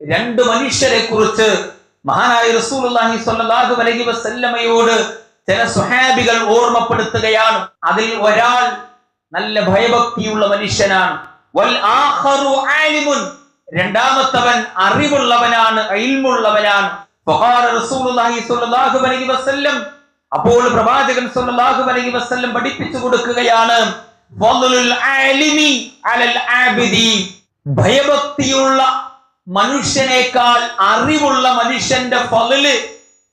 രണ്ട് മനുഷ്യരെ കുറിച്ച് മഹാനായ റസൂലുള്ളാഹി സ്വല്ലല്ലാഹു അലൈഹി വസല്ലമയോട് ചില സ്വഹാബികൾ ഓർമ്മപ്പെടുത്തുകയാണ്. അതിൽ ഒരാൾ നല്ല ഭയഭക്തിയുള്ള മനുഷ്യനാണ്. വൽ ആഖറു ആലിമുൻ. രണ്ടാമത്തവൻ അറിവുള്ളവനാണ് ഇൽമുള്ളവനാണ്. ഫഖാല റസൂലുള്ളാഹി സ്വല്ലല്ലാഹു അലൈഹി വസല്ലം. അപ്പോൾ പ്രവാചകൻ സ്വല്ലല്ലാഹു അലൈഹി വസല്ലം പഠിപ്പിച്ചു കൊടുക്കുകയാണ് അലൽ ആബിദി ഭയഭക്തിയുള്ള മനുഷ്യനേക്കാൾ അറിവുള്ള മനുഷ്യന്റെ ഫലിൽ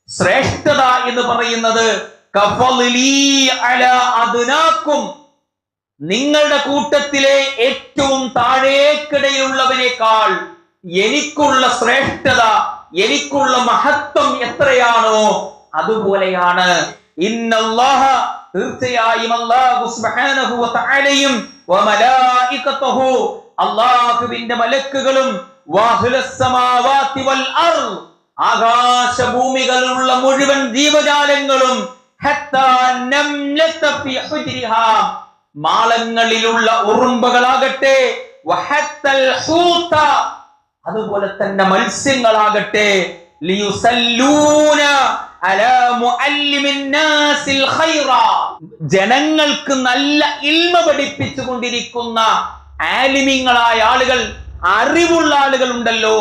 ശ്രേഷ്ഠത എന്ന് പറയുന്നത് നിങ്ങളുടെ കൂട്ടത്തിലെ ഏറ്റവും താഴേക്കിടയിലുള്ളവനേക്കാൾ എനിക്കുള്ള ശ്രേഷ്ഠത എനിക്കുള്ള മഹത്വം എത്രയാണോ അതുപോലെയാണ്. ഇന്നല്ലാഹ തീർച്ചയായും അല്ലാഹു സുബ്ഹാനഹു മലക്കുകളും ആകാശഭൂമികളിലുള്ള മുഴുവൻ ജീവജാലങ്ങളും മാളങ്ങളിലുള്ള ഉറുമ്പുകളാകട്ടെ അതുപോലെ തന്നെ മത്സ്യങ്ങളാകട്ടെ ജനങ്ങൾക്ക് നല്ല ഇൽമ പഠിപ്പിച്ചു കൊണ്ടിരിക്കുന്ന ആലിമിങ്ങളായ ആളുകൾ അറിവുള്ള ആളുകൾ ഉണ്ടല്ലോ.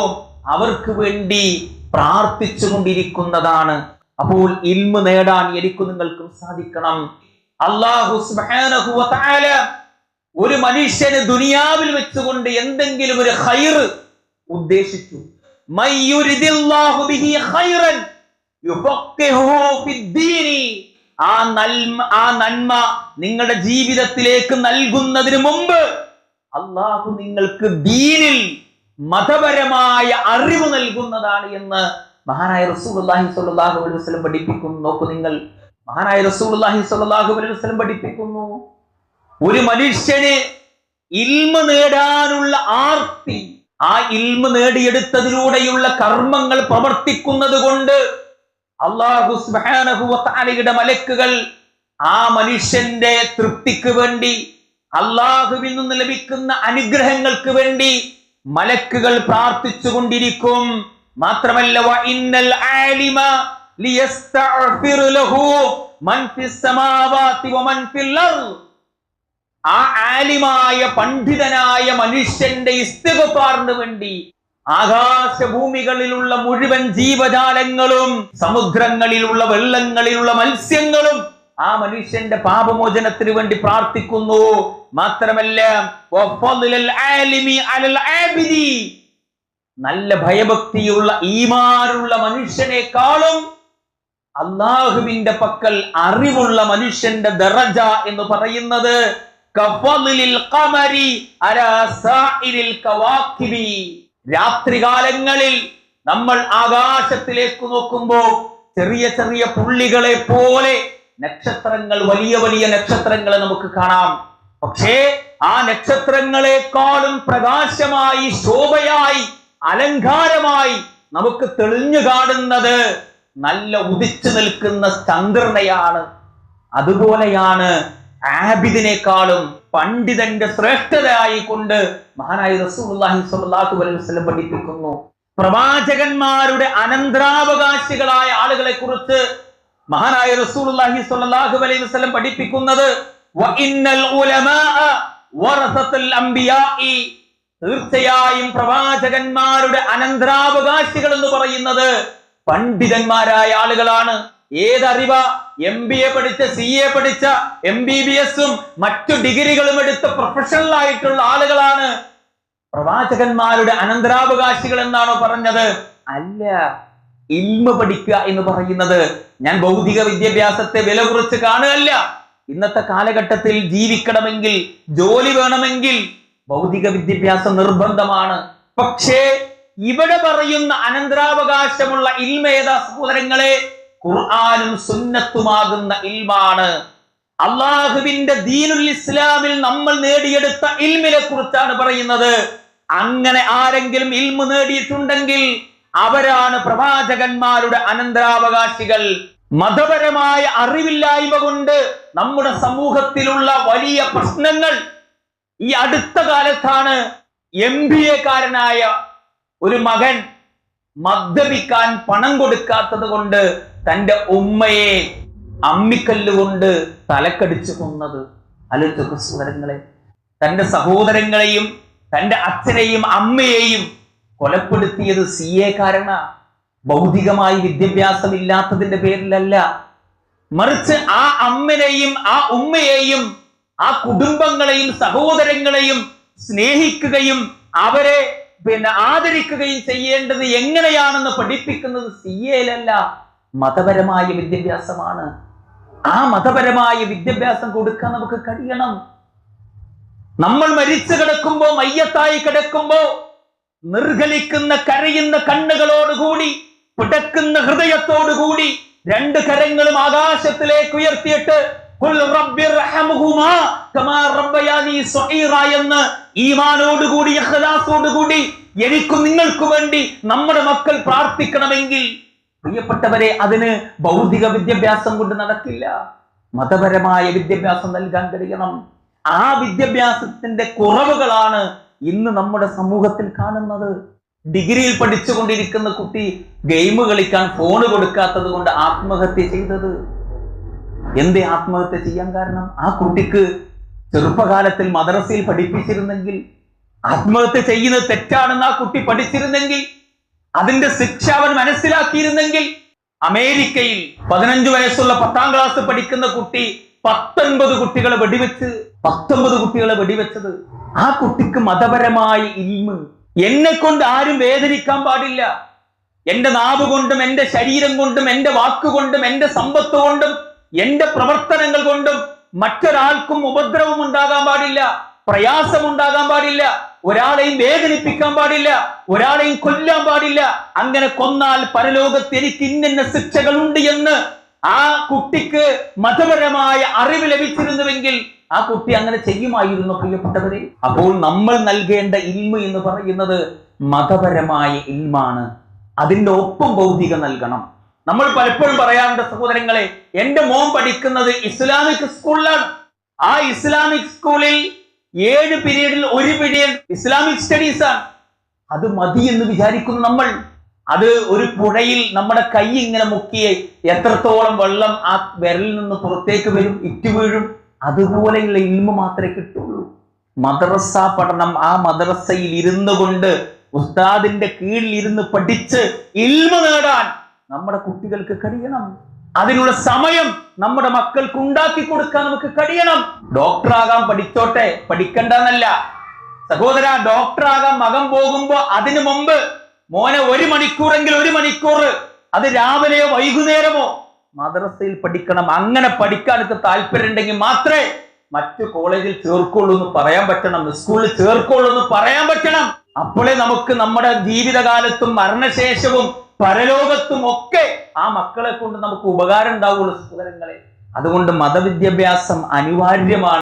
അവർക്ക് വേണ്ടി പ്രാർത്ഥിച്ചു കൊണ്ടിരിക്കുന്നതാണ് അപ്പോൾ ഇൽമു നേടാൻ എനിക്ക് നിങ്ങൾക്കും സാധിക്കണം. അള്ളാഹു ഒരു മനുഷ്യന് ദുനിയാവിൽ വെച്ചുകൊണ്ട് എന്തെങ്കിലും ഒരു ഹൈർ ഉദ്ദേശിച്ചു. ആ നന്മ നിങ്ങളുടെ ജീവിതത്തിലേക്ക് നൽകുന്നതിന് മുമ്പ് അള്ളാഹു നിങ്ങൾക്ക് ദീനിൽ മതപരമായ അറിവ് നൽകുന്നതാണ് എന്ന് മഹാനായ റസൂലുള്ളാഹി സ്വല്ലല്ലാഹു അലൈഹി വസല്ലം പഠിപ്പിക്കുന്നു. നോക്കൂ നിങ്ങൾ. മഹാനായ റസൂലുള്ളാഹി സ്വല്ലല്ലാഹു അലൈഹി വസല്ലം പഠിപ്പിക്കുന്നു. ഒരു മനുഷ്യന് ഇൽമ നേടാനുള്ള ആർത്തി ആ ഇൽമ നേടിയെടുത്തതിലൂടെയുള്ള കർമ്മങ്ങൾ പ്രവർത്തിക്കുന്നത് കൊണ്ട് അള്ളാഹു മലക്കുകൾ ആ മനുഷ്യന്റെ തൃപ്തിക്ക് വേണ്ടി അള്ളാഹുവിൽ നിന്ന് ലഭിക്കുന്ന അനുഗ്രഹങ്ങൾക്ക് വേണ്ടി മലക്കുകൾ പ്രാർത്ഥിച്ചു കൊണ്ടിരിക്കും മാത്രമല്ല ആ ആലിമായ പണ്ഡിതനായ മനുഷ്യന്റെ ഇസ്തകപ്പാറിന് വേണ്ടി ആകാശഭൂമികളിലുള്ള മുഴുവൻ ജീവജാലങ്ങളും സമുദ്രങ്ങളിലുള്ള വെള്ളങ്ങളിലുള്ള മത്സ്യങ്ങളും ആ മനുഷ്യന്റെ പാപമോചനത്തിന് വേണ്ടി പ്രാർത്ഥിക്കുന്നു. മാത്രമല്ല നല്ല ഭയഭക്തിയുള്ള ഈമാരുള്ള മനുഷ്യനേക്കാളും അള്ളാഹുവിന്റെ പക്കൽ അറിവുള്ള മനുഷ്യന്റെ ദറജ എന്ന് പറയുന്നത് രാത്രികാലങ്ങളിൽ നമ്മൾ ആകാശത്തിലേക്ക് നോക്കുമ്പോൾ ചെറിയ ചെറിയ പുള്ളികളെ പോലെ നക്ഷത്രങ്ങൾ വലിയ വലിയ നക്ഷത്രങ്ങളെ നമുക്ക് കാണാം. പക്ഷേ ആ നക്ഷത്രങ്ങളെക്കാളും പ്രകാശമായി ശോഭയായി അലങ്കാരമായി നമുക്ക് തെളിഞ്ഞു കാണുന്നത് നല്ല ഉദിച്ചു നിൽക്കുന്ന ചന്ദ്രനെയാണ്. അതുപോലെയാണ് ആബിദിനേക്കാളും പണ്ഡിതന്റെ ശ്രേഷ്ഠതയായി കൊണ്ട് മഹാനായ റസൂലുള്ളാഹി സ്വല്ലല്ലാഹു അലൈഹി വസല്ലം പഠിപ്പിക്കുന്നു. പ്രവാചകന്മാരുടെ അനന്തരാവകാശികളായ ആളുകളെ കുറിച്ച് മഹാനായ റസൂലുള്ളാഹി സ്വല്ലല്ലാഹു അലൈഹി വസല്ലം പഠിപ്പിക്കുന്നത് വ ഇന്നൽ ഉലമാഅ വറസത്തുൽ അംബിയാഇ. തീർച്ചയായും പ്രവാചകന്മാരുടെ അനന്തരാവകാശികൾ എന്ന് പറയുന്നത് പണ്ഡിതന്മാരായ ആളുകളാണ്. ഏതറിവ? എം ബി എ പഠിച്ച സി എ പഠിച്ച എം ബി ബി എസും മറ്റു ഡിഗ്രികളും എടുത്ത പ്രൊഫഷണൽ ആയിട്ടുള്ള ആളുകളാണ്. പ്രവാചകന്മാരുടെ അനന്തരാവകാശികൾ എന്നാണോ പറഞ്ഞത്? അല്ല. ഇൽമ പഠിക്കുക എന്ന് പറയുന്നത് ഞാൻ ഭൗതിക വിദ്യാഭ്യാസത്തെ വില കുറച്ച് കാണുകയല്ല. ഇന്നത്തെ കാലഘട്ടത്തിൽ ജീവിക്കണമെങ്കിൽ ജോലി വേണമെങ്കിൽ ഭൗതിക വിദ്യാഭ്യാസം നിർബന്ധമാണ്. പക്ഷേ ഇവിടെ പറയുന്ന അനന്തരാവകാശമുള്ള ഇൽമേത സഹോദരങ്ങളെ? ഖുർആാനും സുന്നത്തുമാകുന്ന ഇൽമാണ്. അള്ളാഹുവിന്റെ ദീനുൽ ഇസ്ലാമിൽ നമ്മൾ നേടിയെടുത്ത ഇൽമിനെ കുറിച്ചാണ് പറയുന്നത്. അങ്ങനെ ആരെങ്കിലും ഇൽമു നേടിയിട്ടുണ്ടെങ്കിൽ അവരാണ് പ്രവാചകന്മാരുടെ അനന്തരാവകാശികൾ. മതപരമായ അറിവില്ലായ്മ കൊണ്ട് നമ്മുടെ സമൂഹത്തിലുള്ള വലിയ പ്രശ്നങ്ങൾ ഈ അടുത്ത കാലത്താണ് എം ബി എക്കാരനായ ഒരു മകൻ മദ്യപിക്കാൻ പണം കൊടുക്കാത്തത് കൊണ്ട് തന്റെ ഉമ്മയെ അമ്മിക്കല്ലുകൊണ്ട് തലക്കടിച്ചു കൊന്നത്. ആലോചിച്ചൊക്കെ സഹോദരങ്ങളെ തന്റെ സഹോദരങ്ങളെയും തന്റെ അച്ഛനെയും അമ്മയെയും കൊലപ്പെടുത്തിയത് സി എ കാരണ ഭൗതികമായി വിദ്യാഭ്യാസം ഇല്ലാത്തതിന്റെ പേരിലല്ല. മറിച്ച് ആ അമ്മനെയും ആ ഉമ്മയെയും ആ കുടുംബങ്ങളെയും സഹോദരങ്ങളെയും സ്നേഹിക്കുകയും അവരെ പിന്നെ ആദരിക്കുകയും ചെയ്യേണ്ടത് എങ്ങനെയാണെന്ന് പഠിപ്പിക്കുന്നത് സി എയിലല്ല മതപരമായ വിദ്യാഭ്യാസമാണ്. ആ മതപരമായ വിദ്യാഭ്യാസം കൊടുക്കാൻ നമുക്ക് കഴിയണം. നമ്മൾ മരിച്ചു കിടക്കുമ്പോ മയ്യത്തായി കിടക്കുമ്പോ നിർഗലിക്കുന്ന കരയുന്ന കണ്ണുകളോടുകൂടി പിടക്കുന്ന ഹൃദയത്തോടുകൂടി രണ്ട് കരങ്ങളും ആകാശത്തിലേക്ക് ഉയർത്തിയിട്ട് എന്ന് ഇഖ്ലാസോടുകൂടി എനിക്കും നിങ്ങൾക്കു വേണ്ടി നമ്മുടെ മക്കൾ പ്രാർത്ഥിക്കണമെങ്കിൽ പ്രിയപ്പെട്ടവരെ അതിന് ഭൗതിക വിദ്യാഭ്യാസം കൊണ്ട് നടക്കില്ല. മതപരമായ വിദ്യാഭ്യാസം നൽകാൻ കഴിയണം. ആ വിദ്യാഭ്യാസത്തിന്റെ കുറവുകളാണ് ഇന്ന് നമ്മുടെ സമൂഹത്തിൽ കാണുന്നത് ഡിഗ്രിയിൽ പഠിച്ചുകൊണ്ടിരിക്കുന്ന കുട്ടി ഗെയിം കളിക്കാൻ ഫോണ് കൊടുക്കാത്തത് കൊണ്ട് ആത്മഹത്യ ചെയ്തത്. എന്തേ ആത്മഹത്യ ചെയ്യാൻ കാരണം? ആ കുട്ടിക്ക് ചെറുപ്പകാലത്തിൽ മദ്രസയിൽ പഠിപ്പിച്ചിരുന്നെങ്കിൽ ആത്മഹത്യ ചെയ്യുന്നത് തെറ്റാണെന്ന് ആ കുട്ടി പഠിച്ചിരുന്നെങ്കിൽ അതിന്റെ ശിക്ഷ അവൻ മനസ്സിലാക്കിയിരുന്നെങ്കിൽ അമേരിക്കയിൽ പതിനഞ്ചു വയസ്സുള്ള പത്താം ക്ലാസ് പഠിക്കുന്ന കുട്ടി പത്തൊൻപത് കുട്ടികളെ വെടിവെച്ച് പത്തൊമ്പത് കുട്ടികളെ വെടിവെച്ചത്. ആ കുട്ടിക്ക് മതപരമായ ഇൽമ്. എന്നെ കൊണ്ട് ആരും വേദനിക്കാൻ പാടില്ല. എന്റെ നാവ് കൊണ്ടും എന്റെ ശരീരം കൊണ്ടും എന്റെ വാക്കുകൊണ്ടും എന്റെ സമ്പത്ത് കൊണ്ടും എന്റെ പ്രവർത്തനങ്ങൾ കൊണ്ടും മറ്റൊരാൾക്കും ഉപദ്രവം ഉണ്ടാകാൻ പാടില്ല പ്രയാസം ഉണ്ടാകാൻ പാടില്ല ഒരാളെയും വേദനിപ്പിക്കാൻ പാടില്ല ഒരാളെയും കൊല്ലാൻ പാടില്ല. അങ്ങനെ കൊന്നാൽ പരലോകത്ത് എനിക്ക് ഇന്നിന്ന ശിക്ഷകളുണ്ട് എന്ന് ആ കുട്ടിക്ക് മതപരമായ അറിവ് ലഭിച്ചിരുന്നുവെങ്കിൽ ആ കുട്ടി അങ്ങനെ ചെയ്യുമായിരുന്നു പ്രിയപ്പെട്ടവരെ. അപ്പോൾ നമ്മൾ നൽകേണ്ട ഇൽമ എന്ന് പറയുന്നത് മതപരമായ ഇൽമാണ്. അതിന്റെ ഒപ്പം ഭൗതിക നൽകണം. നമ്മൾ പലപ്പോഴും പറയാറുണ്ട് സഹോദരങ്ങളെ എന്റെ മോൻ പഠിക്കുന്നത് ഇസ്ലാമിക് സ്കൂളിലാണ്. ആ ഇസ്ലാമിക് സ്കൂളിൽ ഏഴ് പീരീഡിൽ ഒരു പീരീഡ് ഇസ്ലാമിക് സ്റ്റഡീസ് ആണ് അത് മതി എന്ന് വിചാരിക്കുന്നു നമ്മൾ. അത് ഒരു പുഴയിൽ നമ്മുടെ കൈ ഇങ്ങനെ മുക്കിയെ എത്രത്തോളം വെള്ളം ആ വിരലിൽ നിന്ന് പുറത്തേക്ക് വരും ഇറ്റു വീഴും അതുപോലെയുള്ള ഇൽമ മാത്രമേ കിട്ടുള്ളൂ. മദ്രസ പഠനം ആ മദ്രസയിൽ ഇരുന്നു കൊണ്ട് ഉസ്താദിന്റെ കീഴിൽ ഇരുന്ന് പഠിച്ച് ഇൽമ നേടാൻ നമ്മുടെ കുട്ടികൾക്ക് കഴിയണം. അതിനുള്ള സമയം നമ്മുടെ മക്കൾക്ക് ഉണ്ടാക്കി കൊടുക്കാൻ നമുക്ക് കഴിയണം. ഡോക്ടറാകാൻ പഠിച്ചോട്ടെ പഠിക്കണ്ടെന്നല്ല. സഹോദര ഡോക്ടറാകാൻ മകൻ പോകുമ്പോ അതിനു മുമ്പ് മോനെ ഒരു മണിക്കൂറെങ്കിൽ ഒരു മണിക്കൂർ. അത് രാവിലെയോ വൈകുന്നേരമോ? മദ്രസയിൽ പഠിക്കണം. അങ്ങനെ പഠിക്കാൻ എനിക്ക് താല്പര്യം ഉണ്ടെങ്കിൽ മാത്രമേ മറ്റു കോളേജിൽ ചേർക്കുള്ളൂ എന്ന് പറയാൻ പറ്റണം. സ്കൂളിൽ ചേർക്കുള്ളൂ എന്ന് പറയാൻ പറ്റണം. അപ്പോഴേ നമുക്ക് നമ്മുടെ ജീവിതകാലത്തും മരണശേഷവും പരലോകത്തും ഒക്കെ ആ മക്കളെ കൊണ്ട് നമുക്ക് ഉപകാരം ഉണ്ടാവുള്ളൂ സഹോദരങ്ങളെ അതുകൊണ്ട് മതവിദ്യാഭ്യാസം അനിവാര്യമാണ്.